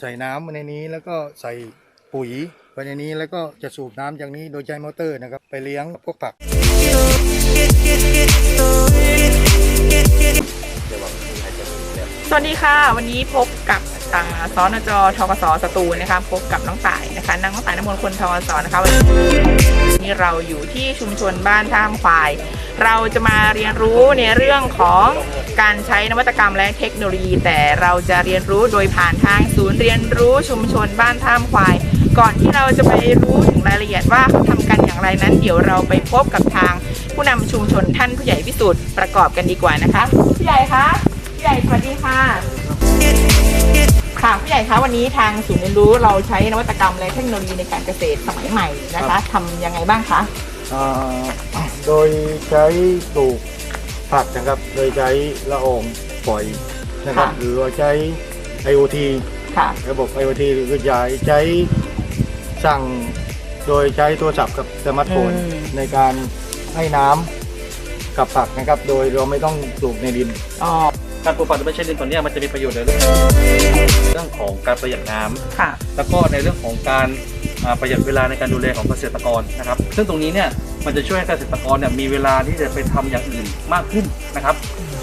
ใส่น้ำในนี้แล้วก็ใส่ปุ๋ยไปในนี้แล้วก็จะสูบน้ำจากนี้โดยใช้มอเตอร์นะครับ ไปเลี้ยงพวกผักสวัสดีค่ะ วันนี้พบกับอ่าสนจทกสสตูนะคะพบกับน้องต่ายนะคะนางน้องต่ายน้ำมนต์คนทกสนะคะวันนี้เราอยู่ที่ชุมชนบ้านท่ามควาย เราจะมาเรียนรู้ในเรื่องของ การใช้นวัตกรรมและเทคโนโลยี แต่เราจะเรียนรู้โดยผ่านทางศูนย์เรียนรู้ชุมชนบ้านท่ามควาย ก่อนที่เราจะไปรู้ถึงรายละเอียดว่าเขาทำกันอย่างไรนั้น เดี๋ยวเราไปพบกับทางผู้นำชุมชนท่านผู้ใหญ่พิสุทธิ์ประกอบกันดีกว่านะคะผู้ใหญ่คะผู้ใหญ่สวัสดีค่ะค่ะผู้ใหญ่คะวันนี้ทางศูนย์เรียนรู้เราใช้นวัตกรรมและเทคโนโลยีในการเกษตรสมัยใหม่นะคะทำยังไงบ้างคะโดยใช้ปลูก ผักนะครับ โดยใช้ละอองปล่อยนะครับหรือว่าใช้ IoT ค่ะ ระบบ IoT หรือใช้ใช้สั่งโดยใช้โทรศัพท์กับสมาร์ทโฟนอืม ในการให้น้ำกับผักนะครับ โดยเราไม่ต้องปลูกในดิน อ๋อ การปลูกฝังโดยไม่ใช่ดินตัวเนี้ยมันจะมีประโยชน์ในเรื่องเรื่องของการประหยัดน้ำค่ะ แล้วก็ในเรื่องของการอ่าประหยัดเวลาในการดูแลของเกษตรกรนะครับ ซึ่งตรงนี้เนี่ย มันจะช่วยให้เกษตรกรเนี่ยมีเวลาที่จะไปทำอย่างอื่นมากขึ้นนะครับ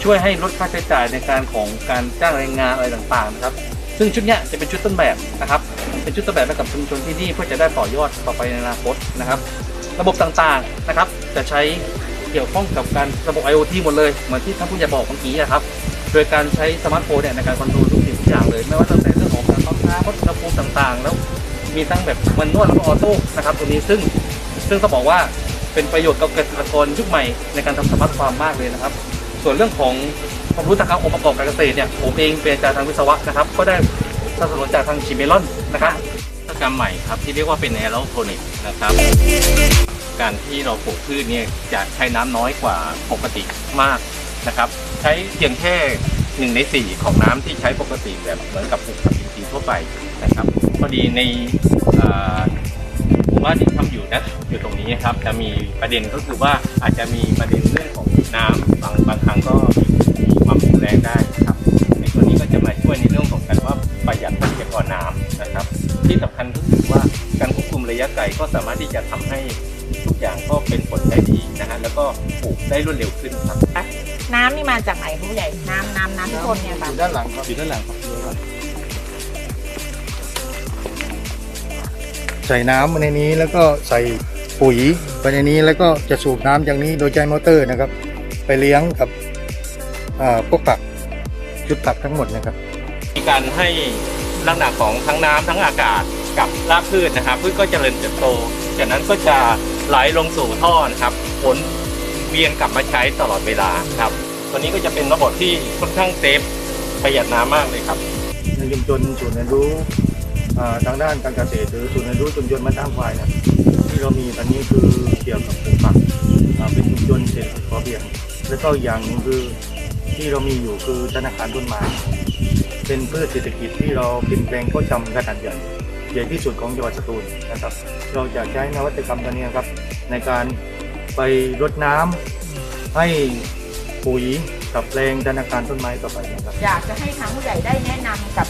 ช่วยให้ลดค่าใช้จ่ายในการของการจ้างแรงงานอะไรต่างๆนะครับ ซึ่งชุดนี้จะเป็นชุดต้นแบบนะครับ เป็นชุดต้นแบบให้กับชุมชนที่นี่เพื่อจะได้ต่อยอดต่อไปในอนาคตนะครับ ระบบต่างๆนะครับ จะใช้เกี่ยวข้องกับการระบบ IoT หมดเลยเหมือนที่ท่านผู้ใหญ่บอกเมื่อกี้นะครับ โดยการใช้สมาร์ทโฟนเนี่ยในการคอนโทรลทุกสิ่งทุกอย่างเลยไม่ว่าตั้งแต่เรื่องของการปั๊มน้ำวัดอุณหภูมิต่างๆ แล้วมีทั้งแบบมันนวดแล้วก็ออโต้นะครับตัวนี้ซึ่งซึ่งต้องบอกว่า เป็นประโยชน์กับเกษตรกรยุคใหม่ในการทำสมาร์ทฟาร์มมากเลยนะครับ ส่วนเรื่องของความรู้ทางองค์ประกอบการเกษตรเนี่ยผมเองเป็นอาจารย์ทางวิศวะนะครับ ก็ได้สนับสนุนจากทางชิเมลอนนะครับนวัตกรรมใหม่ครับที่เรียกว่าเป็นแอโรโพนิกนะครับ การที่เราปลูกพืชเนี่ยจะใช้น้ำน้อยกว่าปกติมากนะครับ ใช้เพียงแค่หนึ่งในสี่ของน้ำที่ใช้ปกติแบบเหมือนกับปลูกผักอินทรีย์ทั่วไปนะครับพอดีใน อ่าหมู่บ้านที่ทำอยู่นะอยู่ตรงนี้ครับ จะมีประเด็นก็คือว่าอาจจะมีประเด็นเรื่องของน้ำบางบางครั้งก็มีความรุนแรงได้ครับ ในตัวนี้ก็จะมาช่วยในเรื่องของการว่าประหยัดทรัพยากรน้ำนะครับ ที่สำคัญก็คือว่าการควบคุมระยะไกลก็สามารถที่จะทำให้ทุกอย่างก็เป็นผลได้ดีนะฮะแล้วก็ปลูกได้รวดเร็วขึ้นครับน้ำนี่มาจากไหนคะผู้ใหญ่ น้ำน้ำน้ำที่พ่นเนี่ยอค่ะยู่ด้านหลังครับอยู่ด้านหลังครับ ใส่น้ำในนี้แล้วก็ใส่ปุ๋ยไปในนี้แล้วก็จะสูบน้ำจากนี้โดยใช้มอเตอร์นะครับ ไปเลี้ยงกับอ่าพวกผักชุดผักทั้งหมดนะครับ มีการให้ลักษณะของทั้งน้ำทั้งอากาศกับรากพืชนะครับพืชก็เจริญเติบโต จากนั้นก็จะไหลลงสู่ท่อนะครับผลเวียนกลับมาใช้ตลอดเวลาครับ ตัวนี้ก็จะเป็นระบบที่ค่อนข้างเซฟประหยัดน้ำมากเลยครับในชุมชนศูนย์เรียนรู้อ่า ทางด้านการเกษตรหรือศูนย์เรียนรู้ชุมชนบ้านท่ามควายนะที่เรามีตอนนี้คือเกี่ยวกับปลูกผักเป็นชุมชนเศรษฐกิจพอเพียง แล้วก็อย่างหนึ่งคือที่เรามีอยู่คือธนาคารต้นไม้เป็นพืชเศรษฐกิจที่เราเป็นแปลงข้าวจำขนาดใหญ่ใหญ่ที่สุดของจังหวัดสตูลนะครับ เราจะใช้นวัตกรรมตัวนี้ครับ ในการไปรดน้ำให้ปุ๋ยกับแปลงธนาคารต้นไม้ต่อไปนะครับอยากจะให้ทางผู้ใหญ่ได้แนะนำกับ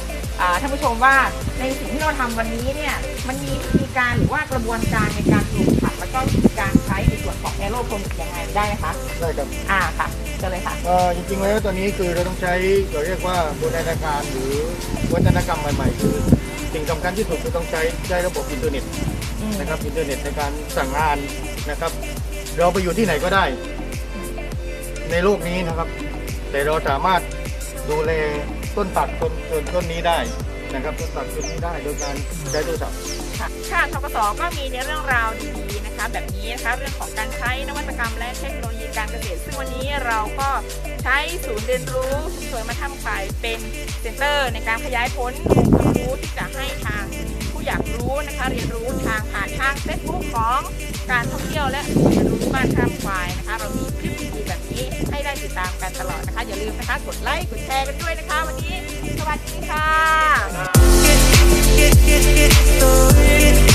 ท่านผู้ชมว่าในสิ่งที่เราทำวันนี้เนี่ยมันมีวิธีการหรือว่ากระบวนการในการปลูกผักแล้วก็วิธีการใช้ในส่วนของแอโรโพนิกยังไงได้ไหมคะได้ครับอ่าค่ะเชิญเลยค่ะเอ่อจริงๆแล้วตัวนี้คือเราต้องใช้เราเรียกว่าบูรณาการหรือวัฒนธรรมใหม่ๆคือสิ่งสำคัญที่สุดคือต้องใช้ใช้ระบบอินเทอร์เน็ตอืมนะครับอินเทอร์เน็ตในการสั่งงานนะครับ เราไปอยู่ที่ไหนก็ได้ ในโลกนี้นะครับ แต่เราสามารถดูแล ต้นผักต้นต้นต้นนี้ได้นะครับต้นผักต้นนี้ได้โดยการใช้โทรศัพท์ค่ะค่ะทกสก็มีในเรื่องราวดีๆนะคะ แบบนี้นะคะเรื่องของการใช้นวัตกรรมและเทคโนโลยีการเกษตร ซึ่งวันนี้เราก็ใช้ศูนย์เรียนรู้ชุมชนมาทำขายเป็นเซ็นเตอร์ ในการขยายผลความรู้ที่จะให้ทางผู้อยากรู้นะคะ เรียนรู้ทางผ่านทางเฟซบุ๊กของการท่องเที่ยวและเรียนรู้บ้านท่ามควายนะคะเรามี ตามกันตลอดนะคะ อย่าลืมนะคะ กดไลค์กดแชร์กันด้วยนะคะ วันนี้ สวัสดีค่ะ